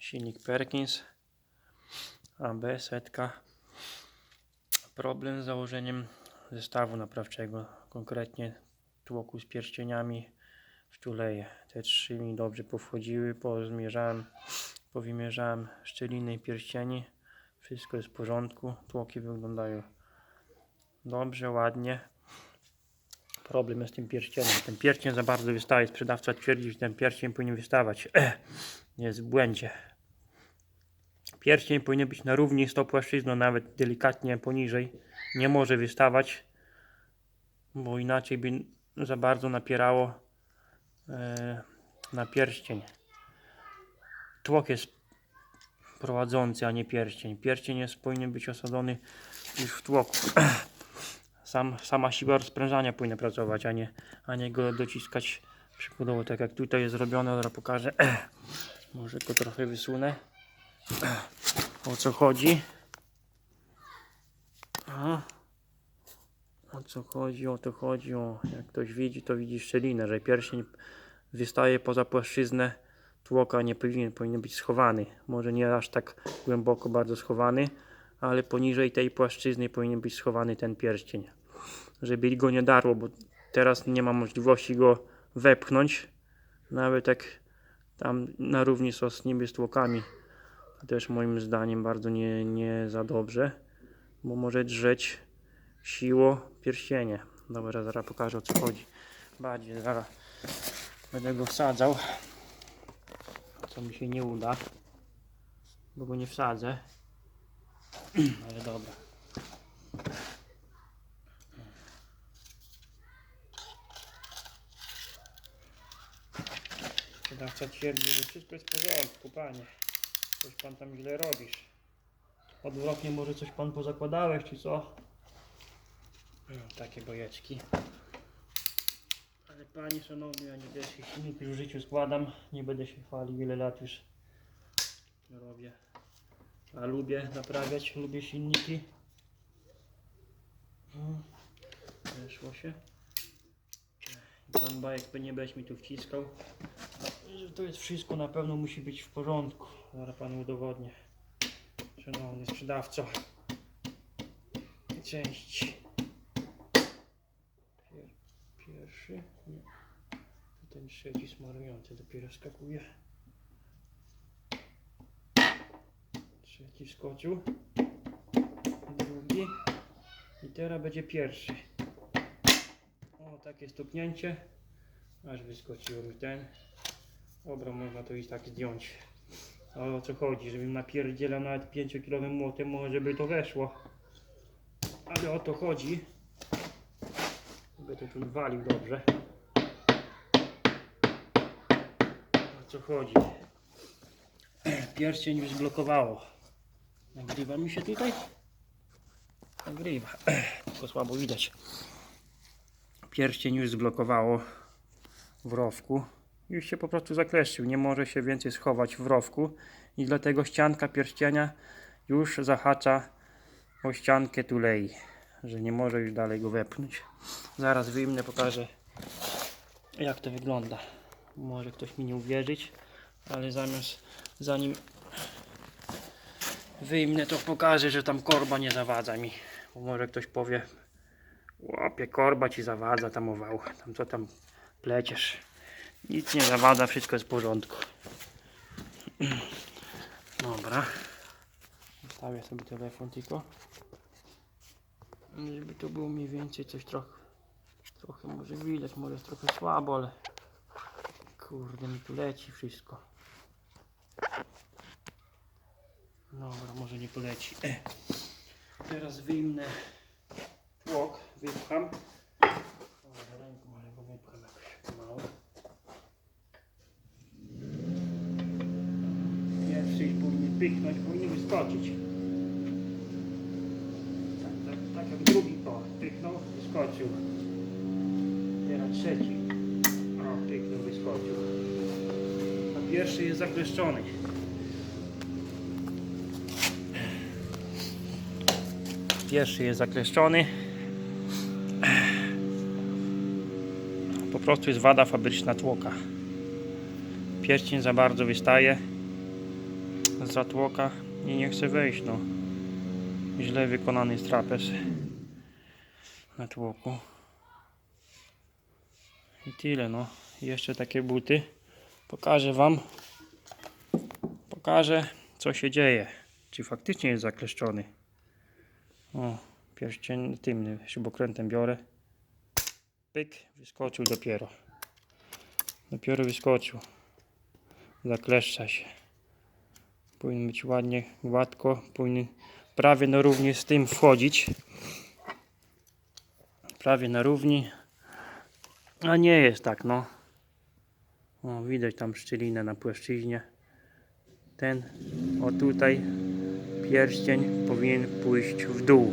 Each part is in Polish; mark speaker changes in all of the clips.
Speaker 1: silnik Perkins. AB setka. Problem z założeniem zestawu naprawczego konkretnie tłoku z pierścieniami w tuleje te trzy mi dobrze powchodziły pozmierzałem powymierzałem szczeliny i pierścieni. Wszystko jest w porządku tłoki wyglądają dobrze, ładnie problem jest z tym pierścieniem ten pierścień za bardzo wystaje sprzedawca twierdzi, że ten pierścień powinien wystawać jest w błędzie Pierścień powinien być na równi z tą płaszczyzną, nawet delikatnie poniżej. Nie może wystawać, bo inaczej by za bardzo napierało e, na pierścień. Tłok jest prowadzący, a nie pierścień. Pierścień jest, powinien być osadzony już w tłoku. Sam, sama siła rozprężania powinna pracować, a nie, a nie go dociskać przykładowo tak jak tutaj jest zrobione, teraz pokażę. Może go trochę wysunę o co chodzi. Aha. O co chodzi, o to chodzi, o jak ktoś widzi, to widzi szczelinę, że pierścień wystaje poza płaszczyznę tłoka, nie powinien, powinien być schowany. Może nie aż tak głęboko bardzo schowany, ale poniżej tej płaszczyzny powinien być schowany ten pierścień. Żeby go nie darło, bo teraz nie ma możliwości go wepchnąć. Nawet jak tam na równi są z niby z tłokami to też moim zdaniem bardzo nie, nie za dobrze, bo może drzeć siło pierścienie. Dobra, zaraz pokażę o co chodzi. Bardziej zaraz będę go wsadzał, co mi się nie uda, bo go nie wsadzę. Ale dobra. Wydawca twierdzi, że wszystko jest w porządku, panie. Coś pan tam źle robisz. Odwrotnie może coś pan pozakładałeś, czy co? Takie bojeczki. Ale panie szanowny, ja nie się silnik już w życiu składam. Nie będę się chwalił, wiele lat już robię. A lubię naprawiać, lubię silniki. Weszło się. Pan Bajek nie będziesz mi tu wciskał. Że to jest wszystko na pewno musi być w porządku. Zaraz panu udowodnię. Szanowny sprzedawco. Część. Pier, pierwszy. Nie. To Ten trzeci smarujący dopiero skakuje. Trzeci wskoczył. Drugi. I teraz będzie pierwszy. O, takie stuknięcie. Aż wyskoczyło mi ten. Dobra, można to i tak zdjąć. Ale o co chodzi? Żebym napierdzielał nawet 5-kilowym młotem, może by to weszło. Ale o to chodzi. By to tu walił dobrze. O co chodzi? Pierścień już zblokowało. Nagrywa mi się tutaj? Nagrywa. Tylko słabo widać. Pierścień już zblokowało w rowku już się po prostu zakleszczył, nie może się więcej schować w rowku i dlatego ścianka pierścienia już zahacza o ściankę tulei, że nie może już dalej go wepchnąć. Zaraz wyjmę, pokażę jak to wygląda. Może ktoś mi nie uwierzyć, ale zamiast zanim wyjmę to pokażę, że tam korba nie zawadza mi. Bo może ktoś powie łapie korba ci zawadza tam ował, tam co tam pleciesz. Nic nie zawada, wszystko jest w porządku. Dobra. Zostawię sobie telefon tylko. Żeby to było mniej więcej coś trochę. Trochę może widać, może jest trochę słabo, ale kurde mi tu leci wszystko. Dobra, może nie poleci. E. Teraz wyjmę tłok, wypcham. Dobra, ręką, ale go wypcham jakoś mało. Pierwszy pyknąć, powinien wyskoczyć. Tak, tak, tak jak drugi o, pyknął, wyskoczył. Teraz trzeci. O, pyknął, wyskoczył. A pierwszy jest zakleszczony. Pierwszy jest zakleszczony. Po prostu jest wada fabryczna tłoka. Pierścień za bardzo wystaje zatłoka i nie chce wejść, no. Źle wykonany jest trapez na tłoku. I tyle, no. Jeszcze takie buty. Pokażę Wam. Pokażę, co się dzieje. Czy faktycznie jest zakleszczony. O, pierścień tym śrubokrętem biorę. Pyk, wyskoczył dopiero. Dopiero wyskoczył. Zakleszcza się. Powinien być ładnie, gładko. Powinien prawie na równi z tym wchodzić. Prawie na równi. A nie jest tak, no. O, widać tam szczelinę na płaszczyźnie. Ten, o tutaj, pierścień powinien pójść w dół.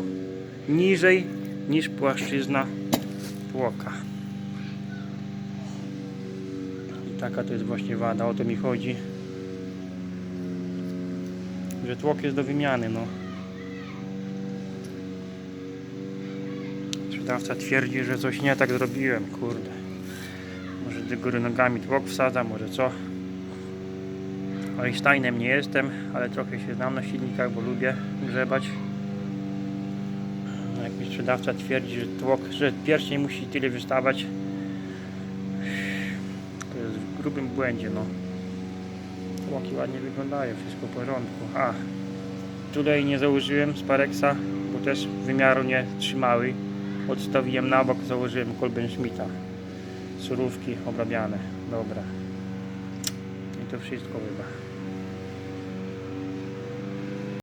Speaker 1: Niżej niż płaszczyzna tłoka. I taka to jest właśnie wada, o to mi chodzi. Że tłok jest do wymiany, no. Sprzedawca twierdzi, że coś nie tak zrobiłem, kurde. Może do góry nogami tłok wsadza, może co. Einsteinem nie jestem, ale trochę się znam na silnikach, bo lubię grzebać. No, Jak mi sprzedawca twierdzi, że tłok, że pierścień musi tyle wystawać, to jest w grubym błędzie, no. Tłoki ładnie wyglądają, wszystko w porządku. A, tutaj nie założyłem z bo też wymiaru nie trzymały. Odstawiłem na bok, założyłem Kolben Schmidta. Surówki obrabiane, dobra. I to wszystko chyba.